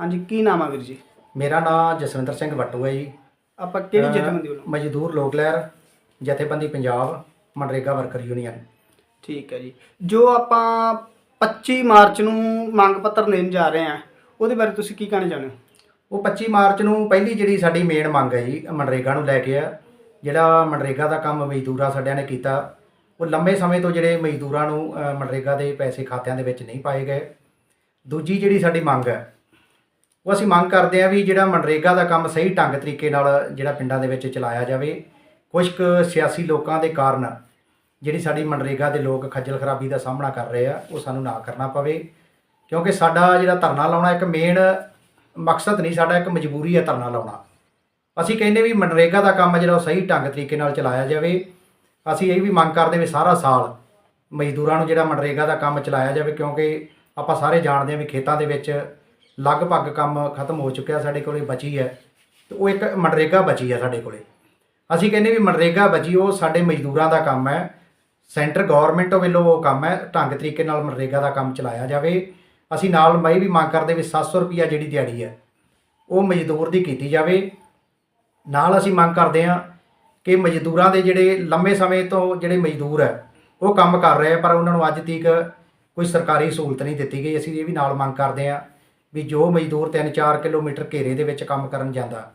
ਹਾਂਜੀ ਕੀ ਨਾਮ ਆ ਵੀਰ ਜੀ? ਮੇਰਾ ਨਾਮ ਜਸਵਿੰਦਰ ਸਿੰਘ ਵੱਟੂ ਹੈ ਜੀ। ਆਪਾਂ ਕਿਹੜੀ ਜਥੇਬੰਦੀ ਵੱਲੋਂ? ਮਜ਼ਦੂਰ ਲੋਕ ਲਹਿਰ ਜਥੇਬੰਦੀ ਪੰਜਾਬ ਮਨਰੇਗਾ ਵਰਕਰ ਯੂਨੀਅਨ। ਠੀਕ ਹੈ ਜੀ। ਜੋ ਆਪਾਂ 25 ਮਾਰਚ ਨੂੰ ਮੰਗ ਪੱਤਰ ਦੇਣ ਜਾ ਰਹੇ ਹਾਂ ਉਹਦੇ ਬਾਰੇ ਤੁਸੀਂ ਕੀ ਕਹਿਣਾ ਚਾਹੁੰਦੇ ਹੋ? ਉਹ 25 ਮਾਰਚ ਨੂੰ ਪਹਿਲੀ ਜਿਹੜੀ ਸਾਡੀ ਮੇਨ ਮੰਗ ਹੈ ਜੀ ਮਨਰੇਗਾ ਨੂੰ ਲੈ ਕੇ ਆ। ਜਿਹੜਾ ਮਨਰੇਗਾ ਦਾ ਕੰਮ ਮਜ਼ਦੂਰਾਂ ਸਾਡਿਆਂ ਨੇ ਕੀਤਾ ਉਹ ਲੰਬੇ ਸਮੇਂ ਤੋਂ ਜਿਹੜੇ ਮਜ਼ਦੂਰਾਂ ਨੂੰ ਮਨਰੇਗਾ ਦੇ ਪੈਸੇ ਖਾਤਿਆਂ ਦੇ ਵਿੱਚ ਨਹੀਂ ਪਾਏ ਗਏ। ਦੂਜੀ ਜਿਹੜੀ ਸਾਡੀ ਮੰਗ ਹੈ ਉਹ ਅਸੀਂ ਮੰਗ ਕਰਦੇ ਹਾਂ ਵੀ ਜਿਹੜਾ ਮਨਰੇਗਾ ਦਾ ਕੰਮ ਸਹੀ ਢੰਗ ਤਰੀਕੇ ਨਾਲ ਜਿਹੜਾ ਪਿੰਡਾਂ ਦੇ ਵਿੱਚ ਚਲਾਇਆ ਜਾਵੇ। ਕੁਝ ਕੁ ਸਿਆਸੀ ਲੋਕਾਂ ਦੇ ਕਾਰਨ ਜਿਹੜੀ ਸਾਡੀ ਮਨਰੇਗਾ ਦੇ ਲੋਕ ਖੱਜਲ ਖਰਾਬੀ ਦਾ ਸਾਹਮਣਾ ਕਰ ਰਹੇ ਆ, ਉਹ ਸਾਨੂੰ ਨਾ ਕਰਨਾ ਪਵੇ। ਕਿਉਂਕਿ ਸਾਡਾ ਜਿਹੜਾ ਧਰਨਾ ਲਾਉਣਾ ਇੱਕ ਮੇਨ ਮਕਸਦ ਨਹੀਂ, ਸਾਡਾ ਇੱਕ ਮਜਬੂਰੀ ਹੈ ਧਰਨਾ ਲਾਉਣਾ। ਅਸੀਂ ਕਹਿੰਦੇ ਵੀ ਮਨਰੇਗਾ ਦਾ ਕੰਮ ਜਿਹੜਾ ਉਹ ਸਹੀ ਢੰਗ ਤਰੀਕੇ ਨਾਲ ਚਲਾਇਆ ਜਾਵੇ। ਅਸੀਂ ਇਹ ਵੀ ਮੰਗ ਕਰਦੇ ਵੀ ਸਾਰਾ ਸਾਲ ਮਜ਼ਦੂਰਾਂ ਨੂੰ ਜਿਹੜਾ ਮਨਰੇਗਾ ਦਾ ਕੰਮ ਚਲਾਇਆ ਜਾਵੇ, ਕਿਉਂਕਿ ਆਪਾਂ ਸਾਰੇ ਜਾਣਦੇ ਹਾਂ ਵੀ ਖੇਤਾਂ ਦੇ ਵਿੱਚ ਲਗਭਗ ਕੰਮ ਖਤਮ ਹੋ ਚੁੱਕਿਆ ਸਾਡੇ ਕੋਲੇ, ਬਚੀ ਹੈ। ਤੇ ਉਹ ਇੱਕ ਮਨਰੇਗਾ ਬਚੀ ਹੈ ਸਾਡੇ ਕੋਲੇ। ਅਸੀਂ ਕਹਿੰਦੇ ਵੀ ਮਨਰੇਗਾ ਬਚੀ, ਉਹ ਸਾਡੇ ਮਜ਼ਦੂਰਾਂ ਦਾ ਕੰਮ ਹੈ। ਸੈਂਟਰ ਗਵਰਨਮੈਂਟ ਵੱਲੋਂ ਉਹ ਕੰਮ ਹੈ, ਢੰਗ ਤਰੀਕੇ ਨਾਲ ਮਨਰੇਗਾ ਦਾ ਕੰਮ ਚਲਾਇਆ ਜਾਵੇ। ਅਸੀਂ ਨਾਲ ਮੈਂ ਵੀ ਮੰਗ ਕਰਦੇ ਵੀ 700 ਰੁਪਿਆ ਜਿਹੜੀ ਦਿਹਾੜੀ ਹੈ, ਉਹ ਮਜ਼ਦੂਰ ਦੀ ਕੀਤੀ ਜਾਵੇ। ਨਾਲ ਅਸੀਂ ਮੰਗ ਕਰਦੇ ਹਾਂ ਕਿ ਮਜ਼ਦੂਰਾਂ ਦੇ ਜਿਹੜੇ ਲੰਮੇ ਸਮੇਂ ਤੋਂ ਜਿਹੜੇ ਮਜ਼ਦੂਰ ਹੈ, ਉਹ ਕੰਮ ਕਰ ਰਹੇ ਆ ਪਰ ਉਹਨਾਂ ਨੂੰ ਅੱਜ ਤੱਕ ਕੋਈ ਸਰਕਾਰੀ ਸਹੂਲਤ ਨਹੀਂ ਦਿੱਤੀ ਗਈ। ਅਸੀਂ ਇਹ ਵੀ ਨਾਲ ਮੰਗ ਕਰਦੇ ਹਾਂ। ਵੀ ਜੋ ਮਜ਼ਦੂਰ 3-4 ਕਿਲੋਮੀਟਰ ਘੇਰੇ ਦੇ ਵਿੱਚ ਕੰਮ ਕਰਨ ਜਾਂਦਾ,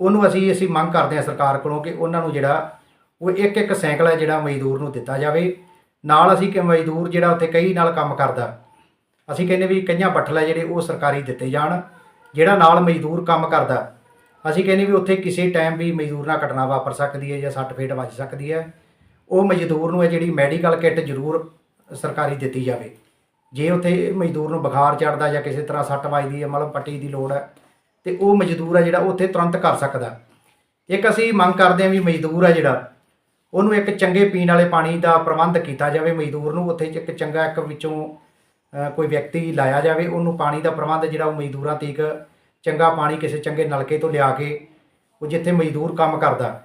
ਉਹਨੂੰ ਅਸੀਂ ਅਸੀਂ ਮੰਗ ਕਰਦੇ ਹਾਂ ਸਰਕਾਰ ਕੋਲੋਂ ਕਿ ਉਹਨਾਂ ਨੂੰ ਜਿਹੜਾ ਉਹ ਇੱਕ ਇੱਕ ਸਾਈਕਲ ਹੈ ਜਿਹੜਾ ਮਜ਼ਦੂਰ ਨੂੰ ਦਿੱਤਾ ਜਾਵੇ। ਨਾਲ ਅਸੀਂ ਕਿ ਮਜ਼ਦੂਰ ਜਿਹੜਾ ਉੱਥੇ ਕਈ ਨਾਲ ਕੰਮ ਕਰਦਾ, ਅਸੀਂ ਕਹਿੰਦੇ ਵੀ ਕਈਆਂ ਬੱਠਲ ਹੈ ਜਿਹੜੇ ਉਹ ਸਰਕਾਰੀ ਦਿੱਤੇ ਜਾਣ, ਜਿਹੜਾ ਨਾਲ ਮਜ਼ਦੂਰ ਕੰਮ ਕਰਦਾ, ਅਸੀਂ ਕਹਿੰਦੇ ਵੀ ਉੱਥੇ ਕਿਸੇ ਟਾਈਮ ਵੀ ਮਜ਼ਦੂਰ ਨਾਲ ਘਟਨਾ ਵਾਪਰ ਸਕਦੀ ਹੈ ਜਾਂ ਸੱਟ ਫੇਟ ਵੱਜ ਸਕਦੀ ਹੈ, ਉਹ ਮਜ਼ਦੂਰ ਨੂੰ ਹੈ ਜਿਹੜੀ ਮੈਡੀਕਲ ਕਿੱਟ ਜ਼ਰੂਰ ਸਰਕਾਰੀ ਦਿੱਤੀ ਜਾਵੇ। ਜੇ ਉੱਥੇ ਮਜ਼ਦੂਰ ਨੂੰ ਬੁਖਾਰ ਚੜਦਾ ਜਾਂ ਕਿਸੇ ਤਰ੍ਹਾਂ ਸੱਟ ਵੱਜਦੀ ਹੈ ਮਤਲਬ ਪੱਟੀ ਦੀ ਲੋੜ ਹੈ, ਤੇ ਉਹ ਮਜ਼ਦੂਰ ਹੈ ਜਿਹੜਾ ਉੱਥੇ ਤੁਰੰਤ ਕਰ ਸਕਦਾ ਇੱਕ ਅਸੀਂ ਮੰਗ ਕਰਦੇ ਹਾਂ ਵੀ ਮਜ਼ਦੂਰ ਹੈ ਜਿਹੜਾ, ਉਹਨੂੰ ਇੱਕ ਚੰਗੇ ਪੀਣ ਵਾਲੇ ਪਾਣੀ ਦਾ ਪ੍ਰਬੰਧ ਕੀਤਾ ਜਾਵੇ, ਮਜ਼ਦੂਰ ਨੂੰ ਉੱਥੇ ਇੱਕ ਚੰਗਾ ਇੱਕ ਵਿੱਚੋਂ ਕੋਈ ਵਿਅਕਤੀ ਲਾਇਆ ਜਾਵੇ, ਉਹਨੂੰ ਪਾਣੀ ਦਾ ਪ੍ਰਬੰਧ ਜਿਹੜਾ ਉਹ ਮਜ਼ਦੂਰਾਂ ਤੀਕ ਚੰਗਾ ਪਾਣੀ ਕਿਸੇ ਚੰਗੇ ਨਲਕੇ ਤੋਂ ਲਿਆ ਕੇ ਉਹ ਜਿੱਥੇ ਮਜ਼ਦੂਰ ਕੰਮ ਕਰਦਾ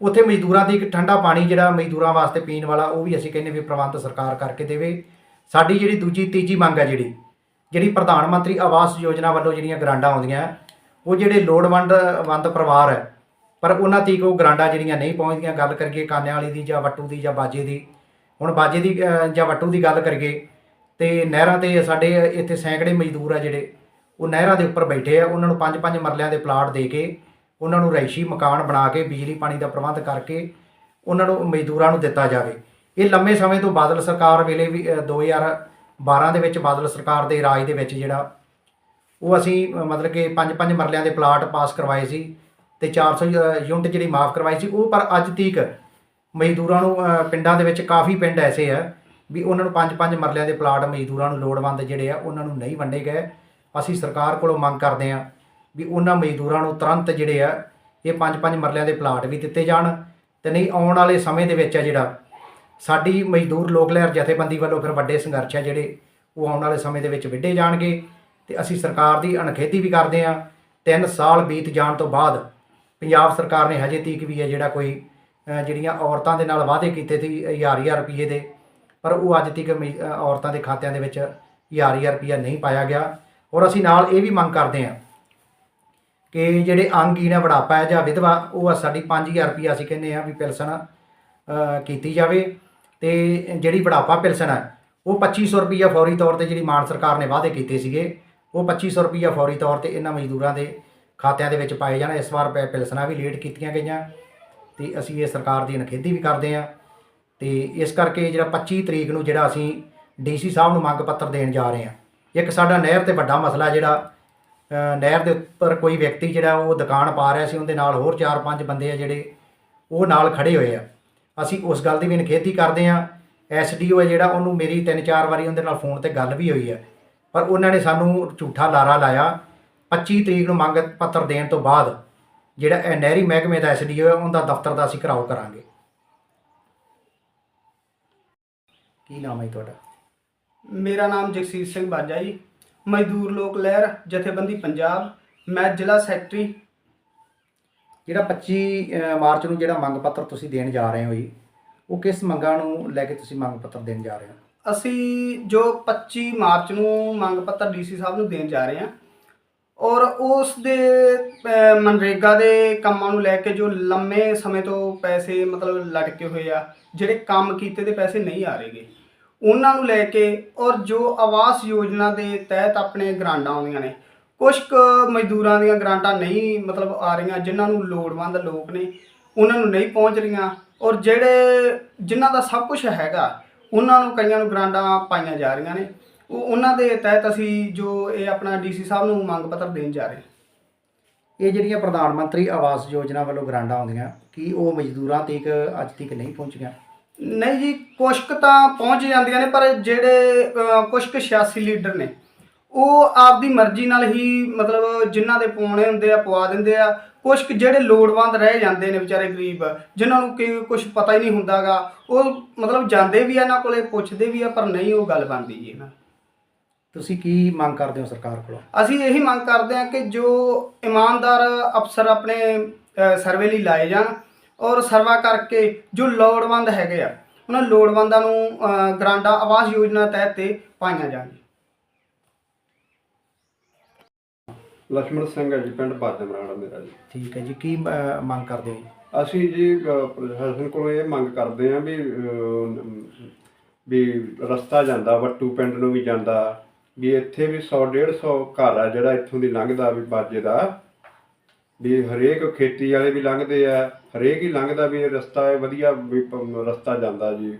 ਉੱਥੇ ਮਜ਼ਦੂਰਾਂ ਦੀ ਇੱਕ ਠੰਡਾ ਪਾਣੀ ਜਿਹੜਾ ਮਜ਼ਦੂਰਾਂ ਵਾਸਤੇ ਪੀਣ ਵਾਲਾ, ਉਹ ਵੀ ਅਸੀਂ ਕਹਿੰਦੇ ਵੀ ਪ੍ਰਬੰਧ ਸਰਕਾਰ ਕਰਕੇ ਦੇਵੇ। ਸਾਡੀ ਜਿਹੜੀ ਦੂਜੀ, ਤੀਜੀ ਮੰਗ ਹੈ ਜਿਹੜੀ ਜਿਹੜੀ ਪ੍ਰਧਾਨ ਮੰਤਰੀ ਆਵਾਸ ਯੋਜਨਾ ਵੱਲੋਂ ਜਿਹੜੀਆਂ ਗਰਾਂਟਾਂ ਆਉਂਦੀਆਂ, ਉਹ ਜਿਹੜੇ ਲੋੜਵੰਦ, ਵੰਦ ਪਰਿਵਾਰ ਹੈ, ਪਰ ਉਹਨਾਂ ਤੀਕ ਉਹ ਗਰਾਂਟਾਂ ਜਿਹੜੀਆਂ ਨਹੀਂ ਪਹੁੰਚਦੀਆਂ, ਗੱਲ ਕਰੀਏ ਕਾਨਿਆਂ ਵਾਲੀ ਦੀ ਜਾਂ ਵੱਟੂ ਦੀ ਜਾਂ ਬਾਜੇ ਦੀ, ਹੁਣ ਬਾਜੇ ਦੀ ਜਾਂ ਵੱਟੂ ਦੀ ਗੱਲ ਕਰੀਏ, ਤੇ ਨਹਿਰਾਂ ਤੇ ਸਾਡੇ ਇੱਥੇ ਸੈਂਕੜੇ ਮਜ਼ਦੂਰ ਆ ਜਿਹੜੇ, ਉਹ ਨਹਿਰਾਂ ਦੇ ਉੱਪਰ ਬੈਠੇ ਆ, ਉਹਨਾਂ ਨੂੰ ਪੰਜ ਪੰਜ ਮਰਲਿਆਂ ਦੇ ਪਲਾਟ ਦੇ ਕੇ, ਉਹਨਾਂ ਨੂੰ ਰੈਸ਼ੀ ਮਕਾਨ ਬਣਾ ਕੇ, ਬਿਜਲੀ, ਪਾਣੀ ਦਾ ਪ੍ਰਬੰਧ ਕਰਕੇ, ਉਹਨਾਂ ਨੂੰ ਮਜ਼ਦੂਰਾਂ ਨੂੰ ਦਿੱਤਾ ਜਾਵੇ। ਇਹ ਲੰਮੇ ਸਮੇਂ ਤੋਂ ਬਾਦਲ ਸਰਕਾਰ ਵੇਲੇ ਵੀ ਅ, 2012 ਦੇ ਵਿੱਚ ਬਾਦਲ ਸਰਕਾਰ ਦੇ ਰਾਜ ਦੇ ਵਿੱਚ ਜਿਹੜਾ ਉਹ ਅਸੀਂ ਮਤਲਬ ਕਿ ਪੰਜ ਪੰਜ ਮਰਲਿਆਂ ਦੇ ਪਲਾਟ ਪਾਸ ਕਰਵਾਏ ਸੀ ਤੇ 400 ਯੂ- ਯੂਨਿਟ ਜਿਹੜੀ ਮਾਫ ਕਰਵਾਈ ਸੀ ਉਹ ਪਰ ਅੱਜ ਤੀਕ ਮਜ਼ਦੂਰਾਂ ਨੂੰ ਪਿੰਡਾਂ ਦੇ ਵਿੱਚ ਕਾਫੀ ਪਿੰਡ ਐਸੇ ਆ ਵੀ ਉਹਨਾਂ ਨੂੰ ਪੰਜ ਪੰਜ ਮਰਲਿਆਂ ਦੇ ਪਲਾਟ ਮਜ਼ਦੂਰਾਂ ਨੂੰ ਲੋੜਵੰਦ ਜਿਹੜੇ ਆ ਉਹਨਾਂ ਨੂੰ ਨਹੀਂ ਵੰਡੇ ਗਏ। ਅਸੀਂ ਸਰਕਾਰ ਕੋਲੋਂ ਮੰਗ ਕਰਦੇ ਆ ਵੀ ਉਹਨਾਂ ਮਜ਼ਦੂਰਾਂ ਨੂੰ ਤੁਰੰਤ ਜਿਹੜੇ ਆ ਇਹ ਪੰਜ ਪੰਜ ਮਰਲਿਆਂ ਦੇ ਪਲਾਟ ਵੀ ਦਿੱਤੇ ਜਾਣ ਤੇ ਨਹੀਂ ਆਉਣ ਵਾਲੇ ਸਮੇਂ ਦੇ ਵਿੱਚ ਆ ਜਿਹੜਾ ਸਾਡੀ ਮਜ਼ਦੂਰ ਲੋਕ ਲਹਿਰ ਜਥੇਬੰਦੀ ਵੱਲੋਂ ਫਿਰ ਵੱਡੇ ਸੰਘਰਸ਼ ਹੈ ਜਿਹੜੇ ਉਹ ਆਉਣ ਵਾਲੇ ਸਮੇਂ ਦੇ ਵਿੱਚ ਵਿੱਢੇ ਜਾਣਗੇ ਤੇ ਅਸੀਂ ਸਰਕਾਰ ਦੀ ਅਣਖੇਤੀ ਵੀ ਕਰਦੇ ਹਾਂ। 3 ਸਾਲ ਬੀਤ ਜਾਣ ਤੋਂ ਬਾਅਦ ਪੰਜਾਬ ਸਰਕਾਰ ਨੇ ਹਜੇ ਤੀਕ ਵੀ ਹੈ ਜਿਹੜਾ ਕੋਈ ਜਿਹੜੀਆਂ ਔਰਤਾਂ ਦੇ ਨਾਲ ਵਾਅਦੇ ਕੀਤੇ ਸੀ ਹਜ਼ਾਰ ਹਜ਼ਾਰ ਰੁਪਏ ਦੇ, ਪਰ ਉਹ ਅੱਜ ਤੱਕ ਮਈ- ਔਰਤਾਂ ਦੇ ਖਾਤਿਆਂ ਦੇ ਵਿੱਚ ਹਜ਼ਾਰ ਹਜ਼ਾਰ ਰੁਪਇਆ ਨਹੀਂ ਪਾਇਆ ਗਿਆ। ਔਰ ਅਸੀਂ ਨਾਲ ਇਹ ਵੀ ਮੰਗ ਕਰਦੇ ਹਾਂ ਕਿ ਜਿਹੜੇ ਅੰਗਹੀਣ ਹੈ ਬੁਢਾਪਾ ਹੈ ਜਾਂ ਵਿਧਵਾ, ਉਹ ਆ ਸਾਡੀ 5000 ਰੁਪਇਆ ਅਸੀਂ ਕਹਿੰਦੇ ਆ ਵੀ ਪਿਲਸਣ ਕੀਤੀ ਜਾਵੇ। ਤੇ ਜਿਹੜੀ ਬੁਢਾਪਾ ਪਿਲਸਣ ਹੈ, ਉਹ 2500 ਰੁਪਈਆ ਫੌਰੀ ਤੌਰ ਤੇ ਜਿਹੜੀ ਮਾਨ ਸਰਕਾਰ ਨੇ ਵਾਅਦੇ ਕੀਤੇ ਸੀਗੇ, ਉਹ 2500 ਰੁਪਈਆ ਫੌਰੀ ਤੌਰ ਤੇ ਇਹਨਾਂ ਮਜ਼ਦੂਰਾਂ ਦੇ ਖਾਤਿਆਂ ਦੇ ਵਿੱਚ ਪਾਏ ਜਾਣ। ਇਸ ਵਾਰ ਪੈ ਪਿਲਸਣਾ ਵੀ ਲੇਟ ਕੀਤੀਆਂ ਗਈਆਂ ਤੇ ਅਸੀਂ ਇਹ ਸਰਕਾਰ ਦੀ ਅਣਖੇਦੀ ਵੀ ਕਰਦੇ ਹਾਂ ਤੇ ਇਸ ਕਰਕੇ ਜਿਹੜਾ 25 ਤਰੀਕ ਨੂੰ ਜਿਹੜਾ ਅਸੀਂ ਡੀਸੀ ਸਾਹਿਬ ਨੂੰ ਮੰਗ ਪੱਤਰ ਦੇਣ ਜਾ ਰਹੇ ਹਾਂ। ਇੱਕ ਸਾਡਾ ਨਹਿਰ ਤੇ ਵੱਡਾ ਮਸਲਾ ਜਿਹੜਾ ਨਹਿਰ ਦੇ ਉੱਪਰ ਕੋਈ ਵਿਅਕਤੀ ਜਿਹੜਾ ਉਹ ਦੁਕਾਨ ਪਾ ਰਿਹਾ ਸੀ, ਉਹਦੇ ਨਾਲ ਹੋਰ 4-5 ਬੰਦੇ ਆ ਜਿਹੜੇ ਉਹ ਨਾਲ ਖੜੇ ਹੋਏ ਆ। ਅਸੀਂ ਉਸ ਗੱਲ ਦੀ ਵੀ ਨਿਖੇਧੀ ਕਰਦੇ ਹਾਂ। ਐਸਡੀਓ ਹੈ ਜਿਹੜਾ, ਉਹਨੂੰ ਮੇਰੀ 3-4 ਵਾਰੀ ਉਹਦੇ ਨਾਲ ਫੋਨ ਤੇ ਗੱਲ ਵੀ ਹੋਈ ਹੈ। ਪਰ ਉਹਨਾਂ ਨੇ ਸਾਨੂੰ ਝੂਠਾ ਲਾਰਾ ਲਾਇਆ। 25 ਤਰੀਕ ਨੂੰ ਮੰਗ ਪੱਤਰ ਦੇਣ ਤੋਂ ਬਾਅਦ ਜਿਹੜਾ ਇਹ ਨਹਿਰੀ ਮਹਿਕਮੇ ਦਾ ਐਸਡੀਓ ਹੈ, ਉਹਦਾ ਦਫ਼ਤਰ ਦਾ ਅਸੀਂ ਘਰਾਓ ਕਰਾਂਗੇ। ਕੀ ਨਾਮ ਹੈ ਜੀ ਤੁਹਾਡਾ? ਮੇਰਾ ਨਾਮ ਜਗਸੀਰ ਸਿੰਘ ਬਾਜਾ ਜੀ। ਮਜ਼ਦੂਰ ਲੋਕ ਲਹਿਰ, ਜਥੇਬੰਦੀ ਪੰਜਾਬ। ਮੈਂ ਜ਼ਿਲ੍ਹਾ ਸੈਕਟਰੀ ਜਿਹੜਾ 25 ਮਾਰਚ ਨੂੰ ਜਿਹੜਾ ਮੰਗ ਪੱਤਰ ਤੁਸੀਂ ਦੇਣ ਜਾ ਰਹੇ ਹੋ ਜੀ, ਉਹ ਕਿਸ ਮੰਗਾਂ ਨੂੰ ਲੈ ਕੇ ਤੁਸੀਂ ਮੰਗ ਪੱਤਰ ਦੇਣ ਜਾ ਰਹੇ ਹੋ? ਅਸੀਂ ਜੋ 25 ਮਾਰਚ ਨੂੰ ਮੰਗ ਪੱਤਰ ਡੀਸੀ ਸਾਹਿਬ ਨੂੰ ਦੇਣ ਜਾ ਰਹੇ ਹਾਂ, ਔਰ ਉਸ ਦੇ ਮਨਰੇਗਾ ਦੇ ਕੰਮਾਂ ਨੂੰ ਲੈ ਕੇ ਜੋ ਲੰਮੇ ਸਮੇਂ ਤੋਂ ਪੈਸੇ ਮਤਲਬ ਲਟਕੇ ਹੋਏ ਆ, ਜਿਹੜੇ ਕੰਮ ਕੀਤੇ ਦੇ ਪੈਸੇ ਨਹੀਂ ਆ ਰਹੇਗੇ ਉਹਨਾਂ ਨੂੰ ਲੈ ਕੇ ਔਰ ਜੋ ਆਵਾਸ ਯੋਜਨਾ ਦੇ ਤਹਿਤ ਆਪਣੇ ਗ੍ਰਾਂਟਾਂ ਆਉਂਦੀਆਂ ਨੇ ਕੁਝ ਕੁ ਮਜ਼ਦੂਰਾਂ ਦੀਆਂ ਗ੍ਰਾਂਟਾਂ ਨਹੀਂ ਮਤਲਬ ਆ ਰਹੀਆਂ ਜਿਨ੍ਹਾਂ ਨੂੰ ਲੋੜਵੰਦ ਲੋਕ ਨੇ ਉਹਨਾਂ ਨੂੰ ਨਹੀਂ ਪਹੁੰਚ ਰਹੀਆਂ। ਔਰ ਜਿਹੜੇ ਜਿਨ੍ਹਾਂ ਦਾ ਸਭ ਕੁਝ ਹੈਗਾ ਉਹਨਾਂ ਨੂੰ ਕਈਆਂ ਨੂੰ ਗ੍ਰਾਂਟਾਂ ਪਾਈਆਂ ਜਾ ਰਹੀਆਂ ਨੇ। ਉਹ ਉਹਨਾਂ ਦੇ ਤਹਿਤ ਅਸੀਂ ਜੋ ਇਹ ਆਪਣਾ ਡੀਸੀ ਸਾਹਿਬ ਨੂੰ ਮੰਗ ਪੱਤਰ ਦੇਣ ਜਾ ਰਹੇ ਹਾਂ। ਇਹ ਜਿਹੜੀਆਂ ਪ੍ਰਧਾਨ ਮੰਤਰੀ ਆਵਾਸ ਯੋਜਨਾ ਵੱਲੋਂ ਗ੍ਰਾਂਟਾਂ ਆਉਂਦੀਆਂ ਕੀ ਉਹ ਮਜ਼ਦੂਰਾਂ ਤੱਕ ਅੱਜ ਤੱਕ ਨਹੀਂ ਪਹੁੰਚੀਆਂ? ਨਹੀਂ ਜੀ ਕੁਛ ਕੁ ਤਾਂ ਪਹੁੰਚ ਜਾਂਦੀਆਂ ਨੇ ਪਰ ਜਿਹੜੇ ਅਹ, ਕੁਛ ਕੁ ਸਿਆਸੀ ਲੀਡਰ ਨੇ ਉਹ ਆਪਦੀ ਮਰਜ਼ੀ ਨਾਲ ਹੀ ਮਤਲਬ ਜਿਨ੍ਹਾਂ ਦੇ ਪਾਉਣੇ ਹੁੰਦੇ ਆ ਪਵਾ ਦਿੰਦੇ ਆ। ਕੁਛ ਕੁ ਜਿਹੜੇ ਲੋੜਵੰਦ ਰਹਿ ਜਾਂਦੇ ਨੇ ਵਿਚਾਰੇ ਗਰੀਬ ਜਿਨ੍ਹਾਂ ਨੂੰ ਕਿ ਕੁਝ ਪਤਾ ਹੀ ਨਹੀਂ ਹੁੰਦਾਗਾ। ਉਹ ਮਤਲਬ ਜਾਂਦੇ ਵੀ ਆ ਇਹਨਾਂ ਕੋਲੇ ਪੁੱਛਦੇ ਵੀ ਆ ਪਰ ਨਹੀਂ ਉਹ ਗੱਲ ਬਣਦੀ ਜੀ ਇਹਨਾਂ ਤੁਸੀਂ ਕੀ ਮੰਗ ਕਰਦੇ ਹੋ ਸਰਕਾਰ ਕੋਲੋਂ? ਅਸੀਂ ਇਹੀ ਮੰਗ ਕਰਦੇ ਹਾਂ ਕਿ ਜੋ ਇਮਾਨਦਾਰ ਅਫਸਰ ਆਪਣੇ ਸਰਵੇ ਲਈ ਲਾਏ ਜਾਣ ਔਰ ਸਰਵਾ ਕਰਕੇ ਜੋ ਲੋੜਵੰਦ ਹੈਗੇ ਆ ਉਹਨਾਂ ਲੋੜਵੰਦਾਂ ਨੂੰ ਅ, ਗ੍ਰਾਂਟਾਂ ਆਵਾਸ ਯੋਜਨਾ ਤਹਿਤ ਤੇ ਪਾਈਆਂ ਜਾਣ। ਲక్ష్ਮਣ ਸਿੰਘ ਹੈ ਜੀ ਪਿੰਡ ਬਾਜਮਰਾਣਾ ਮੇਰਾ ਜੀ। ਠੀਕ ਹੈ ਜੀ ਕੀ ਮੰਗ ਕਰਦੇ ਹੋ ਜੀ? ਅਸੀਂ ਜੀ ਪ੍ਰਸ਼ਾਸਨ ਕੋਲੋਂ ਇਹ ਮੰਗ ਕਰਦੇ ਹਾਂ ਵੀ ਵੀ ਰਸਤਾ ਜਾਂਦਾ ਵੱਟੂ ਪਿੰਡ ਨੂੰ ਵੀ ਜਾਂਦਾ ਵੀ ਇੱਥੇ ਵੀ 100 150 ਘਰ ਆ ਜਿਹੜਾ ਇੱਥੋਂ ਦੀ ਲੰਘਦਾ ਵੀ ਬਾਜੇ ਦਾ। ਵੀ ਹਰੇਕ ਖੇਤੀ ਵਾਲੇ ਵੀ ਲੰਘਦੇ ਆ ਹਰੇਕ ਹੀ ਲੰਘਦਾ ਵੀ ਇਹ ਰਸਤਾ ਇਹ ਵਧੀਆ ਵੀ ਰਸਤਾ ਜਾਂਦਾ ਜੀ।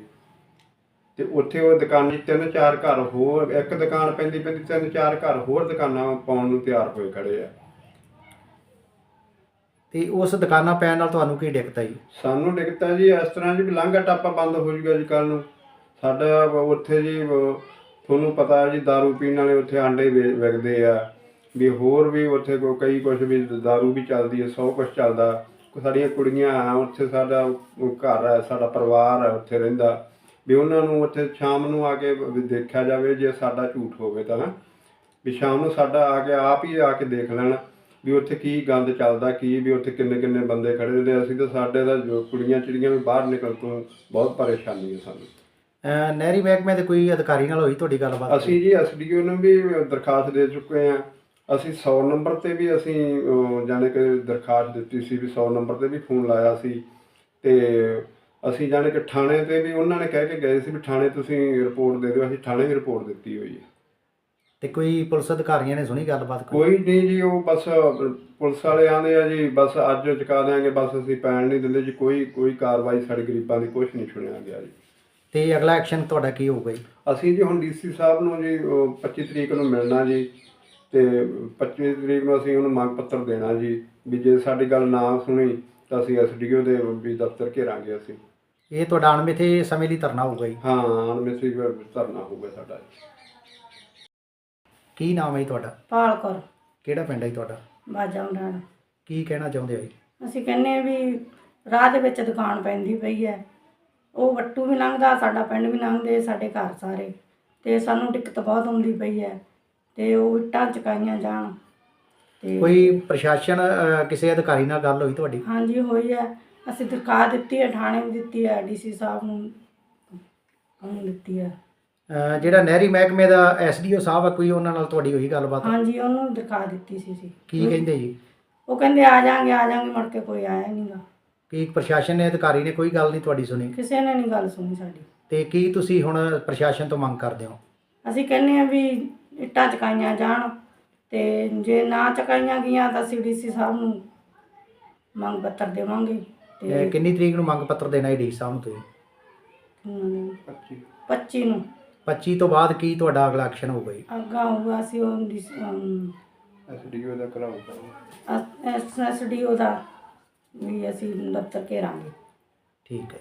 ਤੇ ਉੱਥੇ ਉਹ ਦੁਕਾਨੀ ਤਿੰਨ ਚਾਰ ਘਰ ਹੋਰ ਇੱਕ ਦੁਕਾਨ ਪੈਂਦੀ ਪੈਂਦੀ ਤਿੰਨ ਚਾਰ ਘਰ ਹੋਰ ਦੁਕਾਨਾਂ ਪਾਉਣ ਨੂੰ ਤਿਆਰ ਹੋਏ ਖੜੇ ਆ ਤੇ ਉਸ ਦੁਕਾਨਾਂ ਪੈਣ ਨਾਲ ਤੁਹਾਨੂੰ ਕੀ ਦਿੱਕਤ ਆਈ ਸਾਨੂੰ ਦਿੱਕਤ ਹੈ ਜੀ ਇਸ ਤਰ੍ਹਾਂ ਜੀ ਵੀ ਲਾਂਘਾ ਟਾਪਾ ਬੰਦ ਹੋ ਜੂਗਾ ਜੀ ਕੱਲ ਨੂੰ ਸਾਡਾ ਵ- ਉੱਥੇ ਜੀ ਵ- ਤੁਹਾਨੂੰ ਪਤਾ ਹੈ ਜੀ दारू ਪੀਣ ਵਾਲੇ ਉੱਥੇ ਆਂਡੇ ਵੇ- ਵਿਕਦੇ ਆ ਵੀ ਹੋਰ ਵੀ ਉੱਥੇ ਕੋ ਕਈ ਕੁਝ ਵੀ दारू ਵੀ ਚੱਲਦੀ ਹੈ ਸੌ ਕੁਝ ਚੱਲਦਾ ਕੋ ਸਾਡੀਆਂ ਕੁੜੀਆਂ ਆ ਉੱਥੇ ਸਾਡਾ ਉਹ ਘਰ ਹੈ ਸਾਡਾ ਪਰਿਵਾਰ ਹੈ ਉੱਥੇ ਰਹਿੰਦਾ ਵੀ ਉਹਨਾਂ ਨੂੰ ਉੱਥੇ ਸ਼ਾਮ ਨੂੰ ਆ ਕੇ ਵੀ ਦੇਖਿਆ ਜਾਵੇ ਜੇ ਸਾਡਾ ਝੂਠ ਹੋਵੇ ਤਾਂ ਵੀ ਸ਼ਾਮ ਨੂੰ ਸਾਡਾ ਆ ਕੇ ਆਪ ਹੀ ਆ ਕੇ ਦੇਖ ਲੈਣ ਵੀ ਉੱਥੇ ਕੀ ਗੰਦ ਚੱਲਦਾ ਕੀ ਵੀ ਉੱਥੇ ਕਿੰਨੇ ਕਿੰਨੇ ਬੰਦੇ ਖੜੇ ਹੁੰਦੇ ਅਸੀਂ ਤਾਂ ਸਾਡੇ ਦਾ ਜੋ ਕੁੜੀਆਂ ਚਿੜੀਆਂ ਵੀ ਬਾਹਰ ਨਿਕਲ ਤੋਂ ਬਹੁਤ ਪਰੇਸ਼ਾਨੀ ਹੈ ਸਾਨੂੰ। ਨਹਿਰੀ ਮਹਿਕਮੇ ਦੇ ਕੋਈ ਅਧਿਕਾਰੀ ਨਾਲ ਹੋਈ ਤੁਹਾਡੀ ਗੱਲਬਾਤ? ਅਸੀਂ ਜੀ ਐਸਡੀਓ ਨੂੰ ਵੀ ਦਰਖਾਸਤ ਦੇ ਚੁੱਕੇ ਹਾਂ ਅਸੀਂ 100 ਨੰਬਰ ਤੇ ਵੀ ਅਸੀਂ ਜਾਣੀ ਕਿ ਦਰਖਾਸਤ ਦਿੱਤੀ ਸੀ ਵੀ 100 ਨੰਬਰ ਤੇ ਵੀ ਫੋਨ ਲਾਇਆ ਸੀ। ਤੇ ਅਸੀਂ ਜਾਣੀ ਕਿ ਥਾਣੇ ਤੇ ਵੀ ਉਹਨਾਂ ਨੇ ਕਹਿ ਕੇ ਗਏ ਸੀ ਵੀ ਥਾਣੇ ਤੁਸੀਂ ਰਿਪੋਰਟ ਦੇ ਦਿਓ ਅਸੀਂ ਥਾਣੇ ਵੀ ਰਿਪੋਰਟ ਦਿੱਤੀ ਹੋਈ ਹੈ। ਤੇ ਕੋਈ ਪੁਲਿਸ ਅਧਿਕਾਰੀਆਂ ਨੇ ਸੁਣੀ ਗੱਲਬਾਤ ਕੋਈ? ਕੋਈ ਨਹੀਂ ਜੀ ਉਹ ਬਸ ਪੁਲਿਸ ਵਾਲੇ ਆਂਦੇ ਆ ਜੀ ਬਸ ਅੱਜ ਚੁਕਾ ਦਿਆਂਗੇ ਬਸ ਅਸੀਂ ਪੈਣ ਨਹੀਂ ਦਿੰਦੇ ਜੀ ਕੋਈ ਕੋਈ ਕਾਰਵਾਈ ਸਾਡੇ ਗਰੀਬਾਂ ਦੀ ਕੁਝ ਨਹੀਂ ਸੁਣਿਆ ਗਿਆ ਜੀ। ਤੇ ਅਗਲਾ ਐਕਸ਼ਨ ਤੁਹਾਡਾ ਕੀ ਹੋਊਗਾ ਜੀ? ਅਸੀਂ ਜੀ ਹੁਣ ਡੀਸੀ ਸਾਹਿਬ ਨੂੰ ਜੀ ਉਹ 25 ਤਰੀਕ ਨੂੰ ਮਿਲਣਾ ਜੀ ਤੇ 25 ਤਰੀਕ ਨੂੰ ਅਸੀਂ ਉਹਨੂੰ ਮੰਗ ਪੱਤਰ ਦੇਣਾ ਜੀ ਵੀ ਜੇ ਸਾਡੀ ਗੱਲ ਨਾ ਸੁਣੀ ਤਾਂ ਅਸੀਂ ਐਸਡੀਓ ਦੇ ਵੀ ਦਫ਼ਤਰ ਘੇਰਾਂਗੇ ਅਸੀਂ। ਇਹ ਤੁਹਾਡਾ ਅਣਮਿੱਥੇ ਸਮੇਂ ਲਈ ਧਰਨਾ ਹੋਊਗਾ ਜੀ। ਹਾਂ ਅਣਮਿੱਥੇ ਧਰਨਾ ਹੋਊਗਾ ਸਾਡਾ ਕੀ ਨਾਮ ਹੈ ਜੀ ਤੁਹਾਡਾ? ਪਾਲ ਕੌਰ। ਕਿਹੜਾ ਪਿੰਡ ਹੈ ਜੀ ਤੁਹਾਡਾ? ਬਾਜਾ ਉਡਾਣ ਕੀ ਕਹਿਣਾ ਚਾਹੁੰਦੇ ਹੋ ਜੀ? ਅਸੀਂ ਕਹਿੰਨੇ ਵੀ ਰਾਹ ਦੇ ਵਿੱਚ ਦੁਕਾਨ ਪੈਂਦੀ ਪਈ ਹੈ। ਉਹ ਵੱਟੂ ਵੀ ਲੰਘਦਾ ਸਾਡਾ ਪਿੰਡ ਵੀ ਲੰਘਦੇ ਸਾਡੇ ਘਰ ਸਾਰੇ। ਤੇ ਸਾਨੂੰ ਦਿੱਕਤ ਬਹੁਤ ਹੁੰਦੀ ਪਈ ਹੈ। ਤੇ ਉਹ ਇੱਟਾਂ ਚਕਾਈਆਂ ਜਾਣ। ਤੇ ਕੋਈ ਪ੍ਰਸ਼ਾਸਨ ਕਿਸੇ ਅਧਿਕਾਰੀ ਨਾਲ ਗੱਲ ਹੋਈ ਤੁਹਾਡੀ? ਹਾਂਜੀ ਹੋਈ ਹੈ। ਅਸੀਂ ਦਰਖਾਸਤ ਦਿੱਤੀ ਹੈ ਥਾਣੇ ਵੀ ਦਿੱਤੀ ਹੈ ਡੀਸੀ ਸਾਹਿਬ ਨੂੰ ਉਹਨੂੰ ਦਿੱਤੀ ਹੈ। ਅਹ, ਜਿਹੜਾ ਨਹਿਰੀ ਮਹਿਕਮੇ ਦਾ ਐਸਡੀਓ ਸਾਹਿਬ ਆ ਕੋਈ ਉਹਨਾਂ ਨਾਲ ਤੁਹਾਡੀ ਹੋਈ ਗੱਲਬਾਤ ਹਾਂਜੀ ਉਹਨੂੰ ਦਰਖਾਸਤ ਦਿੱਤੀ ਸੀ ਸੀ ਕੀ ਕਹਿੰਦੇ ਜੀ? ਉਹ ਕਹਿੰਦੇ ਆ ਜਾਾਂਗੇ ਆ ਜਾਾਂਗੇ ਮੁੜ ਕੇ ਕੋਈ ਆਇਆ ਨਹੀਂਗਾ ਕੀ ਪ੍ਰਸ਼ਾਸਨ ਨੇ ਅਧਿਕਾਰੀ ਨੇ ਕੋਈ ਗੱਲ ਨਹੀਂ ਤੁਹਾਡੀ ਸੁਣੀ? ਕਿਸੇ ਨੇ ਨਹੀਂ ਗੱਲ ਸੁਣੀ ਸਾਡੀ। ਤੇ ਕੀ ਤੁਸੀਂ ਹੁਣ ਪ੍ਰਸ਼ਾਸਨ ਤੋਂ ਮੰਗ ਕਰਦੇ ਹੋ? ਅਸੀਂ ਕਹਿੰਦੇ ਆ ਵੀ ਇੱਟਾਂ ਚਕਾਈਆਂ ਜਾਣ ਤੇ ਜੇ ਨਾ ਚਕਾਈਆਂ ਗਈਆਂ ਤਾਂ ਅਸੀਂ ਡੀਸੀ ਸਾਹਿਬ ਨੂੰ ਮੰਗ ਪੱਤਰ ਦੇਵਾਂਗੇ। ਤੇ ਕਿੰਨੀ ਤਰੀਕ ਨੂੰ ਮੰਗ ਪੱਤਰ ਦੇਣਾ ਹੈ ਡੀ ਸਾਹਿਬ ਨੂੰ ਤੁਸੀਂ? ਨੇ 25 25 ਨੂੰ। 25 ਤੋਂ ਬਾਅਦ ਕੀ ਤੁਹਾਡਾ ਅਗਲਾ ਐਕਸ਼ਨ ਹੋਊਗਾ ਜੀ? ਅੱਗਾ ਹੋਊਗਾ ਅਸੀਂ ਉਹ ਐਸਡੀਓ ਦਾ ਕਰਾਉਂਗਾ ਐਸਐਸਡੀਓ ਦਾ ਵੀ ਅਸੀਂ ਦਫ਼ਤਰ ਘੇਰਾਂਗੇ। ਠੀਕ ਹੈ।